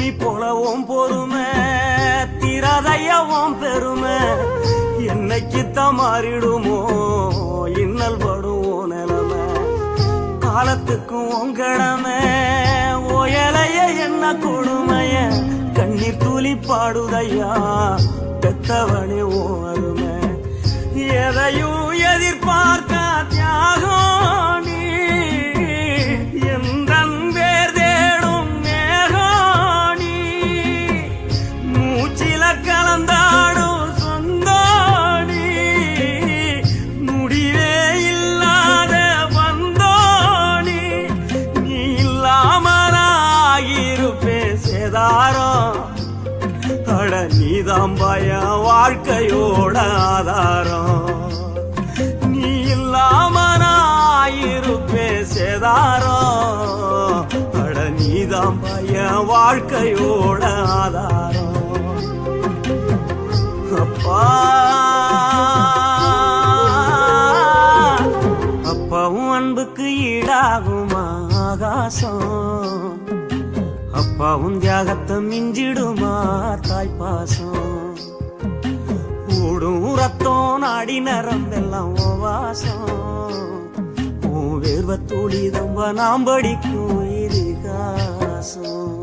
நீ போலவும் பொறுமை திரதையவும் பெருமை. என்னைக்குத்தான் மாறிடுமோ இன்னல் படுவோம் நிலமை. காலத்துக்கும் உங்கடமை ஓயலைய என்ன கொடுமைய. கண்ணீர் துளி பாடுதையா பெத்தவனே ஓ அருமை. எதையும் எதிர்பார்க்க நீதான் பய வாழ்க்கையோட ஆதாரம். நீ இல்லாம இல்லாமலாயிருப்பே சேதாரம். அட நீதான் பய வாழ்க்கையோட ஆதாரம். அப்பா. அப்பாவும் அன்புக்கு ஈடாகும் ஆகாசம். அப்பாவும் தியாகத்தை மிஞ்சிடுமா தாய்ப்பாசம் ஊடும் ரத்தம் நாடி நரம்பெல்லாம் எல்லாம் வாசம். உன் வேர்வ துளி தம்ப நாம் படிக்கும் இதிகாசம்.